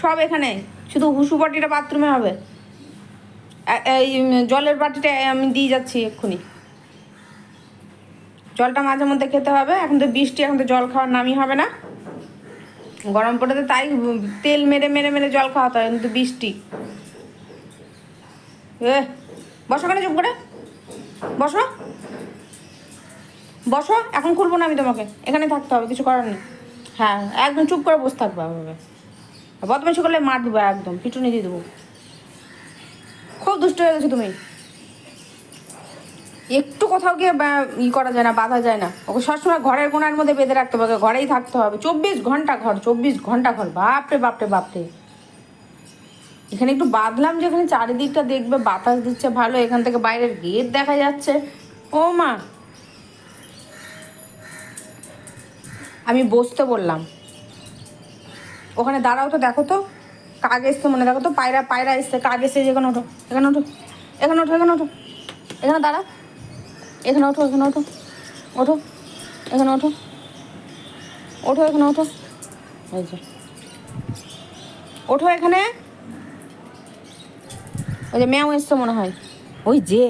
সব এখানে। শুধু হুসু বাটিটা বাথরুমে হবে। এই জলের বাটিটা আমি দিয়ে যাচ্ছি এক্ষুনি। জলটা মাঝে মধ্যে খেতে হবে। এখন তো বৃষ্টি, এখন তো জল খাওয়ার নামই হবে না। গরম পড়ে তাই তেল মেরে মেরে মেরে জল খাওয়াতে হয়, কিন্তু বৃষ্টি। এ, বসো কেন চুপ করে। বসো। বসো, এখন খুলবো না আমি তোমাকে। এখানে থাকতে হবে, কিছু করার নেই। হ্যাঁ একদম চুপ করে বসে থাকবে বদমাইশি করলে মার দেবো একদম, পিটুনি দিয়ে দেবো। খুব দুষ্ট হয়ে গেছো তুমি। একটু কোথাও গিয়ে ই করা যায় না, বাধা যায় না। ওকে সবসময় ঘরের কোনার মধ্যে বেঁধে রাখতে হবে ঘরেই থাকতে হবে। চব্বিশ ঘণ্টা ঘর, চব্বিশ ঘণ্টা ঘর, বাপরে বাপরে বাপরে। এখানে একটু বাঁধলাম যে এখানে চারিদিকটা দেখবে, বাতাস দিচ্ছে, ভালো। এখান থেকে বাইরের গেট দেখা যাচ্ছে। ও মা। আমি বসতে বললাম। ওখানে দাঁড়াও তো দেখো তো কাক এসছে মনে দেখো তো পায়রা পায়রা এসছে কাক এসছে এখানে ওঠো এখানে ওঠো এখানে ওঠো এখানে ওঠো এখানে দাঁড়া এখানে ওঠো এখানে ওঠো ওঠো এখানে ওঠো ওঠো এখানে ওঠো যে ওঠো এখানে ওই যে ম্যাও এসছে মনে হয় ওই যে